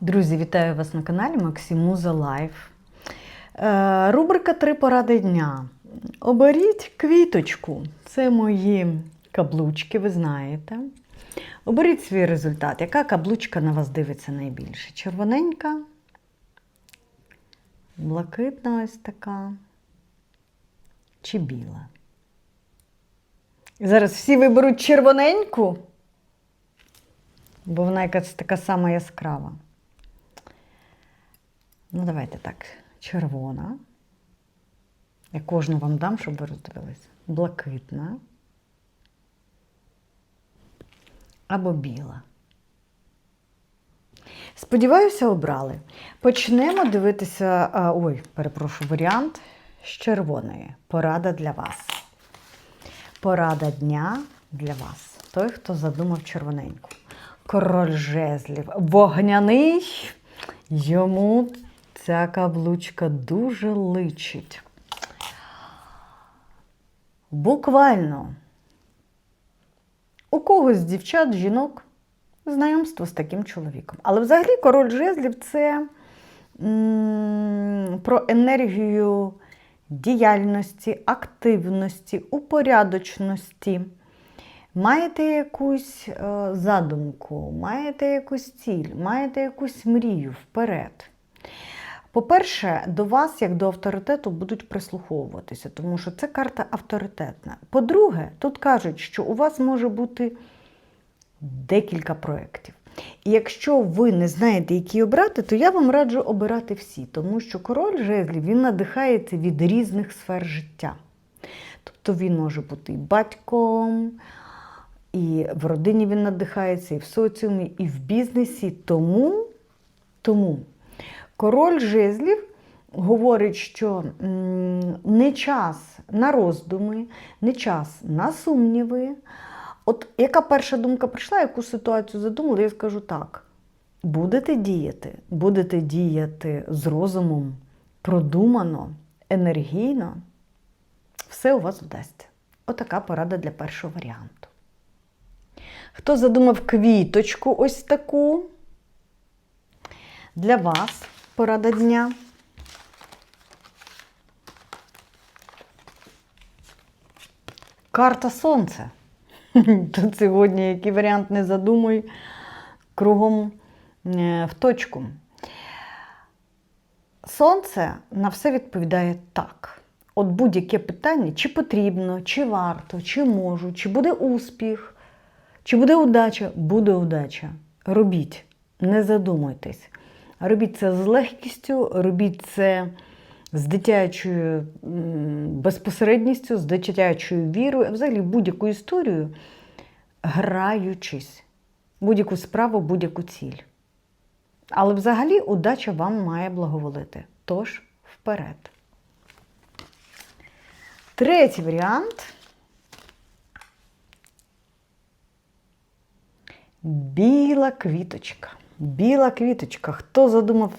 Друзі, вітаю вас на каналі Максимуза Лайф. Е, Рубрика Три поради дня. Оберіть квіточку. Це мої каблучки, ви знаєте. Оберіть свій результат. Яка каблучка на вас дивиться найбільше? Червоненька, блакитна ось така чи біла? Зараз всі виберуть червоненьку, бо вона якась така сама яскрава. Ну, давайте так. Червона. Я кожну вам дам, щоб ви роздивилися. Блакитна. Або біла. Сподіваюся, обрали. Почнемо дивитися. А, ой, перепрошую, варіант з червоної. Порада для вас. Порада дня для вас. Той, хто задумав червоненьку. Король жезлів. Вогняний. Йому ця каблучка дуже личить. Буквально. У когось з дівчат, жінок знайомство з таким чоловіком. Але взагалі король жезлів це м, про енергію діяльності, активності, упорядочності. Маєте якусь е, задумку, маєте якусь ціль, маєте якусь мрію вперед. По-перше, до вас, як до авторитету, будуть прислуховуватися, тому що це карта авторитетна. По-друге, тут кажуть, що у вас може бути декілька проєктів. І якщо ви не знаєте, які обрати, то я вам раджу обирати всі, тому що король жезлів він надихається від різних сфер життя. Тобто він може бути і батьком, і в родині він надихається, і в соціумі, і в бізнесі. Тому, тому король жезлів говорить, що не час на роздуми, не час на сумніви. От яка перша думка прийшла, яку ситуацію задумали, я скажу так: будете діяти, будете діяти з розумом, продумано, енергійно, все у вас вдасться. Отака порада для першого варіанту. Хто задумав квіточку ось таку? Для вас порада дня. Карта Сонця. Тут сьогодні який варіант не задумуй, кругом е, в точку. Сонце на все відповідає так. От будь-яке питання, чи потрібно, чи варто, чи можу, чи буде успіх, чи буде удача, буде удача. Робіть, не задумуйтесь. Робіть це з легкістю, робіть це з дитячою безпосередністю, з дитячою вірою, а взагалі будь-яку історію, граючись, будь-яку справу, будь-яку ціль. Але взагалі удача вам має благоволити. Тож вперед. Третій варіант. Біла квіточка. Біла квіточка. Хто задумав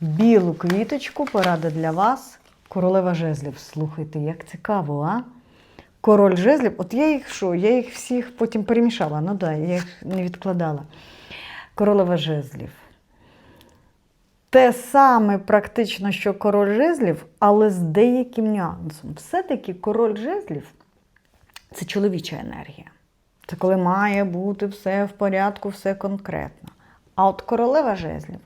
білу квіточку? Порада для вас. Королева жезлів. Слухайте, як цікаво, а? Король жезлів. От я їх що? Я їх всіх потім перемішала. Ну да, я їх не відкладала. Королева жезлів. Те саме практично, що король жезлів, але з деяким нюансом. Все-таки король жезлів це чоловіча енергія. Це коли має бути все в порядку, все конкретно. А от королева жезлів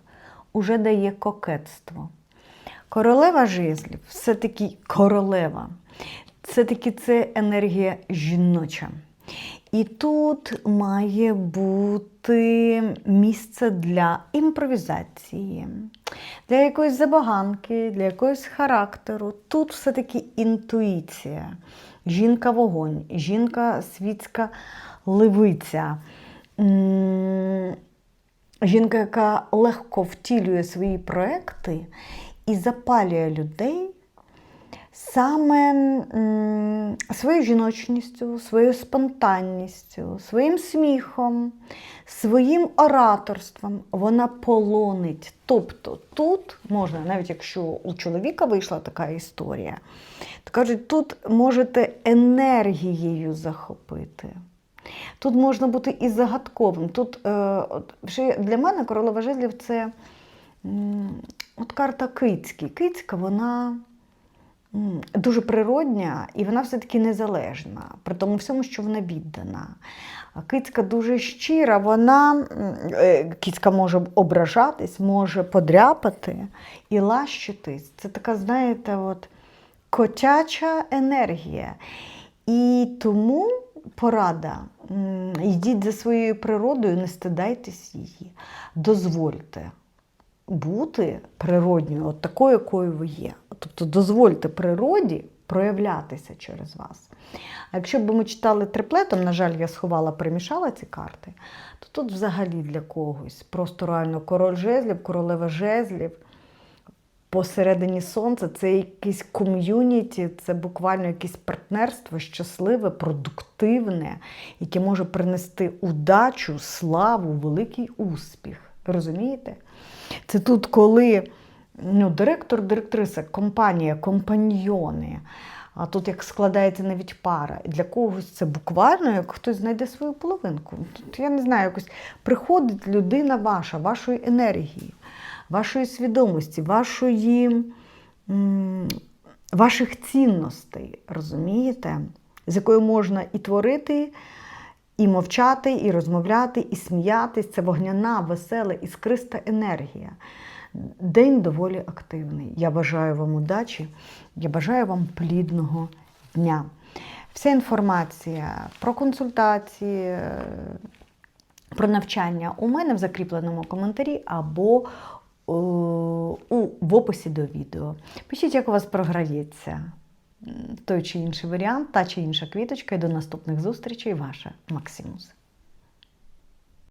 уже дає кокетство. Королева жезлів все-таки королева. Все-таки це енергія жіноча. І тут має бути місце для імпровізації, для якоїсь забаганки, для якогось характеру. Тут все-таки інтуїція. Жінка вогонь, жінка світська ливиця. Жінка, яка легко втілює свої проекти і запалює людей саме своєю жіночністю, своєю спонтанністю, своїм сміхом, своїм ораторством вона полонить. Тобто тут можна, навіть якщо у чоловіка вийшла така історія, то кажуть, тут можете енергією захопити. Тут можна бути і загадковим. Тут е, для мене королева жезлів це от карта Кицькі. Кицька, вона дуже природня і вона все-таки незалежна, при тому всьому, що вона віддана. Кицька дуже щира, вона е, кицька може ображатись, може подряпати і лащитись. Це така, знаєте, от котяча енергія. І тому порада: йдіть за своєю природою, не стидайтесь її. Дозвольте бути природньою, от такою, якою ви є. Тобто дозвольте природі проявлятися через вас. А якщо б ми читали триплетом, на жаль, я сховала, перемішала ці карти, то тут взагалі для когось просто реально король жезлів, королева жезлів. Посередині сонця це якесь ком'юніті, це буквально якесь партнерство щасливе, продуктивне, яке може принести удачу, славу, великий успіх. Розумієте? Це тут, коли ну, директор, директриса, компанія, компаньйони. А тут як складається навіть пара. І для когось це буквально, як хтось знайде свою половинку. Тут я не знаю, якось приходить людина ваша, вашої енергії, вашої свідомості, вашої, ваших цінностей, розумієте, з якою можна і творити, і мовчати, і розмовляти, і сміятись. Це вогняна, весела, іскриста енергія. День доволі активний. Я бажаю вам удачі, я бажаю вам плідного дня. Вся інформація про консультації, е, про навчання у мене в закріпленому коментарі або е, у, в описі до відео. Пишіть, як у вас програється той чи інший варіант, та чи інша квіточка. І до наступних зустрічей, ваша Максимус.